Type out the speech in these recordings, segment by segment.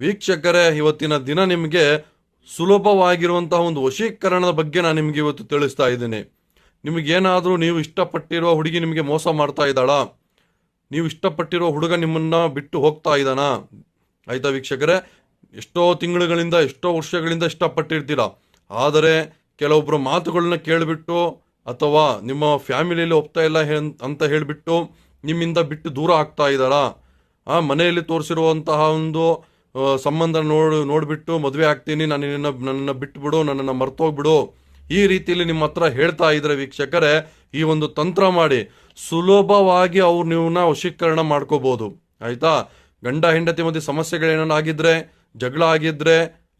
ವೀಕ್ಷಕರೇ, ಇವತ್ತಿನ ದಿನ ನಿಮಗೆ ಸುಲಭವಾಗಿರುವಂತಹ ಒಂದು ವಶೀಕರಣದ ಬಗ್ಗೆ ನಾನು ನಿಮಗೆ ಇವತ್ತು ತಿಳಿಸ್ತಾ ಇದ್ದೀನಿ. ನಿಮಗೇನಾದರೂ ನೀವು ಇಷ್ಟಪಟ್ಟಿರುವ ಹುಡುಗಿ ನಿಮಗೆ ಮೋಸ ಮಾಡ್ತಾ ಇದ್ದಾಳ? ನೀವು ಇಷ್ಟಪಟ್ಟಿರುವ ಹುಡುಗ ನಿಮ್ಮನ್ನು ಬಿಟ್ಟು ಹೋಗ್ತಾ ಇದ್ದಾನಾ? ಆಯ್ತಾ ವೀಕ್ಷಕರೇ, ಎಷ್ಟೋ ತಿಂಗಳುಗಳಿಂದ, ಎಷ್ಟೋ ವರ್ಷಗಳಿಂದ ಇಷ್ಟಪಟ್ಟಿರ್ತೀರ? ಆದರೆ ಕೆಲವೊಬ್ಬರು ಮಾತುಗಳನ್ನ ಕೇಳಿಬಿಟ್ಟು ಅಥವಾ ನಿಮ್ಮ ಫ್ಯಾಮಿಲಿಯಲ್ಲಿ ಒಪ್ತಾ ಇಲ್ಲ ಅಂತ ಹೇಳಿಬಿಟ್ಟು ನಿಮ್ಮಿಂದ ಬಿಟ್ಟು ದೂರ ಆಗ್ತಾ ಇದ್ದಾರಾ ಆ ಮನೆಯಲ್ಲಿ ತೋರಿಸಿರುವಂತಹ ಒಂದು ಸಂಬಂಧ ನೋಡ್, ನೋಡಿಬಿಟ್ಟು ಮದುವೆ ಆಗ್ತೀನಿ, ನಾನು ನಿನ್ನ, ನನ್ನನ್ನು ಬಿಟ್ಬಿಡು, ನನ್ನನ್ನು ಮರ್ತೋಗ್ಬಿಡು. ಈ ರೀತಿಯಲ್ಲಿ ನಿಮ್ಮ ಹತ್ರ ಹೇಳ್ತಾ ಇದ್ರೆ ವೀಕ್ಷಕರೇ, ಈ ಒಂದು ತಂತ್ರ ಮಾಡಿ ಸುಲಭವಾಗಿ ಅವ್ರು ನೀವನ್ನ ವಶೀಕರಣ ಮಾಡ್ಕೋಬಹುದು ಆಯ್ತಾ? ಗಂಡ, ಹೆಂಡತಿ ಮಧ್ಯೆ ಸಮಸ್ಯೆಗಳೇನಾದ್ರು ಆಗಿದ್ರೆ, ಜಗಳ ಆಗಿದ್ರೆ,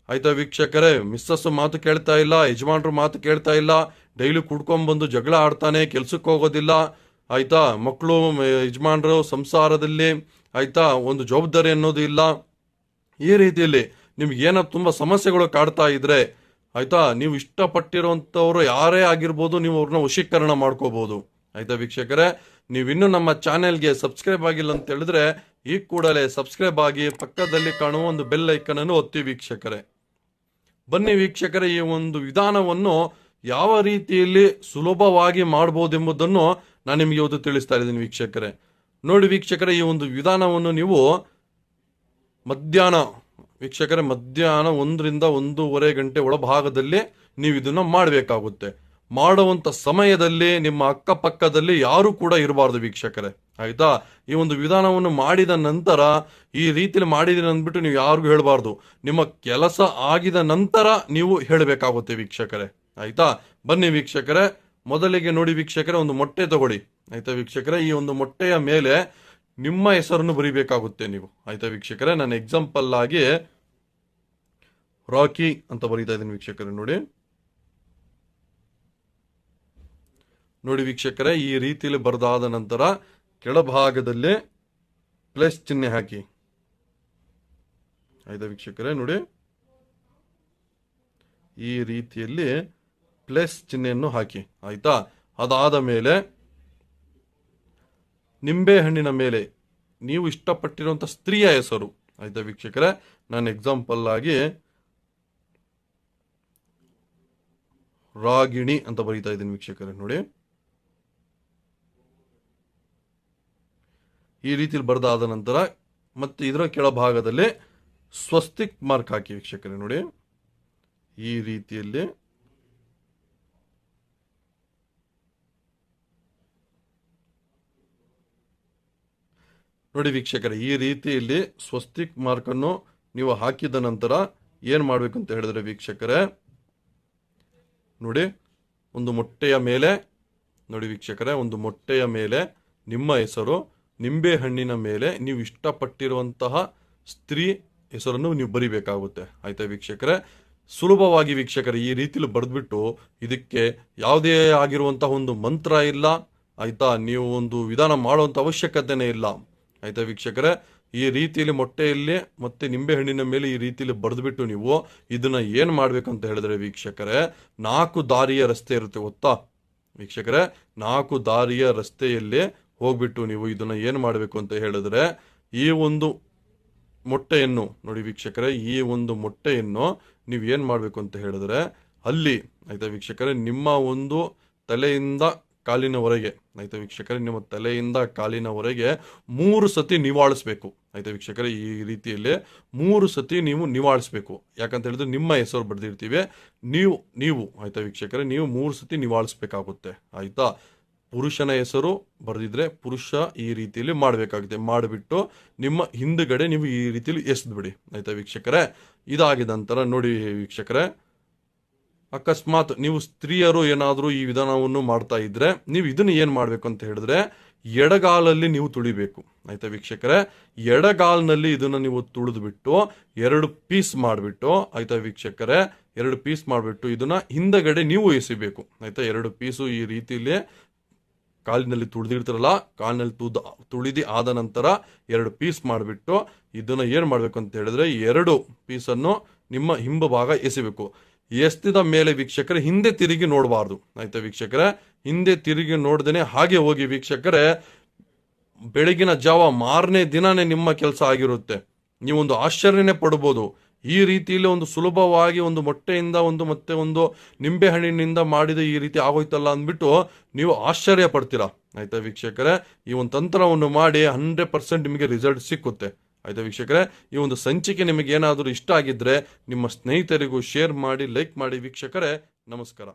ಆಯ್ತಾ ವೀಕ್ಷಕರೇ? ಮಿಸ್ಸಸ್ ಮಾತು ಕೇಳ್ತಾ ಇಲ್ಲ, ಯಜಮಾನ್ರು ಮಾತು ಕೇಳ್ತಾ ಇಲ್ಲ, ಡೈಲಿ ಕುಡ್ಕೊಂಡ್ಬಂದು ಜಗಳ ಆಡ್ತಾನೆ, ಕೆಲ್ಸಕ್ಕೆ ಹೋಗೋದಿಲ್ಲ. ಆಯ್ತಾ? ಮಕ್ಕಳು ಯಜಮಾನ್ರು ಸಂಸಾರದಲ್ಲಿ, ಆಯ್ತಾ? ಒಂದು ಜವಾಬ್ದಾರಿ ಅನ್ನೋದು ಇಲ್ಲ. ಈ ರೀತಿಯಲ್ಲಿ ನಿಮ್ಗೆ ಏನೋ ತುಂಬ ಸಮಸ್ಯೆಗಳು ಕಾಡ್ತಾ ಇದ್ರೆ, ಆಯ್ತಾ, ನೀವು ಇಷ್ಟಪಟ್ಟಿರುವಂಥವ್ರು ಯಾರೇ ಆಗಿರ್ಬೋದು ನೀವು ಅವ್ರನ್ನ ವಶೀಕರಣ ಮಾಡ್ಕೋಬಹುದು ಆಯ್ತಾ ವೀಕ್ಷಕರೇ? ನೀವಿನ್ನೂ ನಮ್ಮ ಚಾನೆಲ್ಗೆ ಸಬ್ಸ್ಕ್ರೈಬ್ ಆಗಿಲ್ಲ ಅಂತ ಹೇಳಿದ್ರೆ, ಈ ಕೂಡಲೇ ಸಬ್ಸ್ಕ್ರೈಬ್ ಆಗಿ ಪಕ್ಕದಲ್ಲಿ ಕಾಣುವ ಒಂದು ಬೆಲ್ ಐಕನ್ ಅನ್ನು ಒತ್ತಿ ವೀಕ್ಷಕರೇ. ಬನ್ನಿ ವೀಕ್ಷಕರೇ, ಈ ಒಂದು ವಿಧಾನವನ್ನು ಯಾವ ರೀತಿಯಲ್ಲಿ ಸುಲಭವಾಗಿ ಮಾಡ್ಬೋದೆಂಬುದನ್ನು ನಾನು ನಿಮಗೆ ಇವತ್ತು ತಿಳಿಸ್ತಾ ಇದ್ದೀನಿ ವೀಕ್ಷಕರೇ. ನೋಡಿ ವೀಕ್ಷಕರೇ, ಈ ಒಂದು ವಿಧಾನವನ್ನು ನೀವು ಮಧ್ಯಾಹ್ನ. ವೀಕ್ಷಕರೇ, ಮಧ್ಯಾಹ್ನ ಒಂದರಿಂದ ಒಂದೂವರೆ ಗಂಟೆ ಒಳಭಾಗದಲ್ಲಿ ನೀವು ಇದನ್ನ ಮಾಡಬೇಕಾಗುತ್ತೆ. ಮಾಡುವಂತ ಸಮಯದಲ್ಲಿ ನಿಮ್ಮ ಅಕ್ಕಪಕ್ಕದಲ್ಲಿ ಯಾರು ಕೂಡ ಇರಬಾರ್ದು ವೀಕ್ಷಕರೇ. ಆಯ್ತಾ? ಈ ಒಂದು ವಿಧಾನವನ್ನು ಮಾಡಿದ ನಂತರ, ಈ ರೀತಿಯಲ್ಲಿ ಮಾಡಿದೀನಿ ಅಂದ್ಬಿಟ್ಟು ನೀವು ಯಾರಿಗೂ ಹೇಳಬಾರ್ದು. ನಿಮ್ಮ ಕೆಲಸ ಆಗಿದ ನಂತರ ನೀವು ಹೇಳಬೇಕಾಗುತ್ತೆ ವೀಕ್ಷಕರೇ. ಆಯ್ತಾ? ಬನ್ನಿ ವೀಕ್ಷಕರೇ. ಮೊದಲಿಗೆ ನೋಡಿ ವೀಕ್ಷಕರೇ, ಒಂದು ಮೊಟ್ಟೆ ತಗೊಳ್ಳಿ. ಆಯ್ತಾ ವೀಕ್ಷಕರೇ? ಈ ಒಂದು ಮೊಟ್ಟೆಯ ಮೇಲೆ ನಿಮ್ಮ ಹೆಸರನ್ನು ಬರಿಬೇಕಾಗುತ್ತೆ ನೀವು. ಆಯ್ತಾ ವೀಕ್ಷಕರೇ? ನಾನು ಎಕ್ಸಾಂಪಲ್ ಆಗಿ ರಾಕಿ ಅಂತ ಬರೀತಾ ಇದ್ದೀನಿ ವೀಕ್ಷಕರೇ, ನೋಡಿ. ನೋಡಿ ವೀಕ್ಷಕರೇ, ಈ ರೀತಿಯಲ್ಲಿ ಬರೆದಾದ ನಂತರ ಕೆಳಭಾಗದಲ್ಲಿ ಪ್ಲಸ್ ಚಿಹ್ನೆ ಹಾಕಿ. ಆಯ್ತಾ ವೀಕ್ಷಕರೇ, ನೋಡಿ. ಈ ರೀತಿಯಲ್ಲಿ ಪ್ಲಸ್ ಚಿಹ್ನೆಯನ್ನು ಹಾಕಿ. ಆಯ್ತಾ? ಅದಾದ ಮೇಲೆ ನಿಂಬೆ ಹಣ್ಣಿನ ಮೇಲೆ ನೀವು ಇಷ್ಟಪಟ್ಟಿರುವಂಥ ಸ್ತ್ರೀಯ ಹೆಸರು. ಆಯ್ತಾ ವೀಕ್ಷಕರೇ, ನಾನು ಎಕ್ಸಾಂಪಲ್ ಆಗಿ ರಾಗಿಣಿ ಅಂತ ಬರೀತಾ ಇದ್ದೀನಿ ವೀಕ್ಷಕರೇ, ನೋಡಿ. ಈ ರೀತಿಯಲ್ಲಿ ಬರೆದಾದ ನಂತರ ಮತ್ತೆ ಇದರ ಕೆಳಭಾಗದಲ್ಲಿ ಸ್ವಸ್ತಿಕ್ ಮಾರ್ಕ್ ಹಾಕಿ ವೀಕ್ಷಕರೇ, ನೋಡಿ. ಈ ರೀತಿಯಲ್ಲಿ ನೋಡಿ ವೀಕ್ಷಕರೇ, ಈ ರೀತಿಯಲ್ಲಿ ಸ್ವಸ್ತಿಕ್ ಮಾರ್ಕನ್ನು ನೀವು ಹಾಕಿದ ನಂತರ ಏನು ಮಾಡಬೇಕು ಅಂತ ಹೇಳಿದ್ರೆ ವೀಕ್ಷಕರೇ, ನೋಡಿ, ಒಂದು ಮೊಟ್ಟೆಯ ಮೇಲೆ, ನೋಡಿ ವೀಕ್ಷಕರೇ, ಒಂದು ಮೊಟ್ಟೆಯ ಮೇಲೆ ನಿಮ್ಮ ಹೆಸರು, ನಿಂಬೆ ಹಣ್ಣಿನ ಮೇಲೆ ನೀವು ಇಷ್ಟಪಟ್ಟಿರುವಂತಹ ಸ್ತ್ರೀ ಹೆಸರನ್ನು ನೀವು ಬರಿಬೇಕಾಗುತ್ತೆ. ಆಯ್ತಾ ವೀಕ್ಷಕರೇ? ಸುಲಭವಾಗಿ ವೀಕ್ಷಕರೇ, ಈ ರೀತಿಲಿ ಬರೆದ್ಬಿಟ್ಟು ಇದಕ್ಕೆ ಯಾವುದೇ ಆಗಿರುವಂತಹ ಒಂದು ಮಂತ್ರ ಇಲ್ಲ. ಆಯ್ತಾ, ನೀವು ಒಂದು ವಿಧಾನ ಮಾಡುವಂತ ಅವಶ್ಯಕತೆನೇ ಇಲ್ಲ. ಆಯ್ತಾ ವೀಕ್ಷಕರೇ? ಈ ರೀತಿಯಲ್ಲಿ ಮೊಟ್ಟೆಯಲ್ಲಿ ಮತ್ತೆ ನಿಂಬೆ ಹಣ್ಣಿನ ಮೇಲೆ ಈ ರೀತಿಯಲ್ಲಿ ಬರೆದ್ಬಿಟ್ಟು ನೀವು ಇದನ್ನ ಏನ್ ಮಾಡ್ಬೇಕಂತ ಹೇಳಿದ್ರೆ ವೀಕ್ಷಕರೇ, ನಾಲ್ಕು ದಾರಿಯ ರಸ್ತೆ ಇರುತ್ತೆ ಗೊತ್ತಾ? ವೀಕ್ಷಕರೇ, ನಾಲ್ಕು ದಾರಿಯ ರಸ್ತೆಯಲ್ಲಿ ಹೋಗ್ಬಿಟ್ಟು ನೀವು ಇದನ್ನ ಏನ್ ಮಾಡಬೇಕು ಅಂತ ಹೇಳಿದ್ರೆ, ಈ ಒಂದು ಮೊಟ್ಟೆಯನ್ನು, ನೋಡಿ ವೀಕ್ಷಕರೇ, ಈ ಒಂದು ಮೊಟ್ಟೆಯನ್ನು ನೀವು ಏನ್ ಮಾಡಬೇಕು ಅಂತ ಹೇಳಿದ್ರೆ, ಅಲ್ಲಿ, ಆಯ್ತಾ ವೀಕ್ಷಕರೇ, ನಿಮ್ಮ ಒಂದು ತಲೆಯಿಂದ ಕಾಲಿನವರೆಗೆ ಆಯ್ತಾ ವೀಕ್ಷಕರೇ? ನಿಮ್ಮ ತಲೆಯಿಂದ ಕಾಲಿನವರೆಗೆ ಮೂರು ಸತಿ ನಿವಾಳಿಸ್ಬೇಕು. ಆಯ್ತಾ ವೀಕ್ಷಕರೇ? ಈ ರೀತಿಯಲ್ಲಿ ಮೂರು ಸತಿ ನೀವು ನಿವಾಳಿಸ್ಬೇಕು. ಯಾಕಂತ ಹೇಳಿದ್ರೆ ನಿಮ್ಮ ಹೆಸರು ಬರೆದಿರ್ತೀವಿ. ನೀವು ನೀವು, ಆಯ್ತಾ ವೀಕ್ಷಕರೇ, ನೀವು ಮೂರು ಸತಿ ನಿವಾಳಿಸ್ಬೇಕಾಗುತ್ತೆ. ಆಯ್ತಾ? ಪುರುಷನ ಹೆಸರು ಬರೆದಿದ್ರೆ ಪುರುಷ ಈ ರೀತಿಯಲ್ಲಿ ಮಾಡಬೇಕಾಗುತ್ತೆ. ಮಾಡಿಬಿಟ್ಟು ನಿಮ್ಮ ಹಿಂದುಗಡೆ ನೀವು ಈ ರೀತಿಯಲ್ಲಿ ಎಸ್ದ್ಬಿಡಿ. ಆಯ್ತಾ ವೀಕ್ಷಕರೇ? ಇದಾಗಿದ ನಂತರ ನೋಡಿ ವೀಕ್ಷಕರೇ ಅಕಸ್ಮಾತ್ ನೀವು ಸ್ತ್ರೀಯರು ಏನಾದರೂ ಈ ವಿಧಾನವನ್ನು ಮಾಡ್ತಾ ಇದ್ರೆ ನೀವು ಇದನ್ನು ಏನು ಮಾಡಬೇಕು ಅಂತ ಹೇಳಿದ್ರೆ ಎಡಗಾಲಲ್ಲಿ ನೀವು ತುಳಿಬೇಕು. ಆಯ್ತಾ ವೀಕ್ಷಕರೇ? ಎಡಗಾಲ್ನಲ್ಲಿ ಇದನ್ನು ನೀವು ತುಳಿದ್ಬಿಟ್ಟು ಎರಡು ಪೀಸ್ ಮಾಡಿಬಿಟ್ಟು, ಆಯ್ತಾ ವೀಕ್ಷಕರೇ? ಎರಡು ಪೀಸ್ ಮಾಡಿಬಿಟ್ಟು ಇದನ್ನು ಹಿಂದಗಡೆ ನೀವು ಎಸಿಬೇಕು. ಆಯ್ತಾ ಎರಡು ಪೀಸು ಈ ರೀತಿಯಲ್ಲಿ ಕಾಲಿನಲ್ಲಿ ತುಳಿದಿರ್ತಾರಲ್ಲ, ಕಾಲಿನಲ್ಲಿ ತುದ, ತುಳಿದು ಆದ ನಂತರ ಎರಡು ಪೀಸ್ ಮಾಡಿಬಿಟ್ಟು ಇದನ್ನು ಏನು ಮಾಡಬೇಕು ಅಂತ ಹೇಳಿದ್ರೆ ಎರಡು ಪೀಸನ್ನು ನಿಮ್ಮ ಹಿಂಬಭಾಗ ಎಸಿಬೇಕು. ಎಸ್ತಿದ ಮೇಲೆ ವೀಕ್ಷಕರೇ? ಹಿಂದೆ ತಿರುಗಿ ನೋಡಬಾರ್ದು. ಆಯ್ತಾ ವೀಕ್ಷಕರೇ? ಹಿಂದೆ ತಿರುಗಿ ನೋಡ್ದೇನೆ ಹಾಗೆ ಹೋಗಿ ವೀಕ್ಷಕರೇ, ಬೆಳಗಿನ ಜಾವ ಮಾರನೇ ದಿನನೇ ನಿಮ್ಮ ಕೆಲಸ ಆಗಿರುತ್ತೆ. ನೀವೊಂದು ಆಶ್ಚರ್ಯನೇ ಪಡ್ಬೋದು. ಈ ರೀತಿಯಲ್ಲಿ ಒಂದು ಸುಲಭವಾಗಿ ಒಂದು ಮೊಟ್ಟೆಯಿಂದ ಒಂದು ಮತ್ತೆ ಒಂದು ನಿಂಬೆ ಹಣ್ಣಿನಿಂದ ಮಾಡಿದ ಈ ರೀತಿ ಆಗೋಯ್ತಲ್ಲ ಅಂದ್ಬಿಟ್ಟು ನೀವು ಆಶ್ಚರ್ಯ ಪಡ್ತೀರಾ? ಆಯ್ತಾ ವೀಕ್ಷಕರೇ, ಈ ಒಂದು ತಂತ್ರವನ್ನು ಮಾಡಿ ಹಂಡ್ರೆಡ್ ಪರ್ಸೆಂಟ್ ನಿಮಗೆ ರಿಸಲ್ಟ್ ಸಿಕ್ಕುತ್ತೆ. ಆಯ್ತಾ ವೀಕ್ಷಕರೇ? ಈ ಒಂದು ಸಂಚಿಕೆ ನಿಮಗೆ ಏನಾದರೂ ಇಷ್ಟ ಆಗಿದ್ರೆ ನಿಮ್ಮ ಸ್ನೇಹಿತರಿಗೂ ಶೇರ್ ಮಾಡಿ, ಲೈಕ್ ಮಾಡಿ ವೀಕ್ಷಕರೇ, ನಮಸ್ಕಾರ.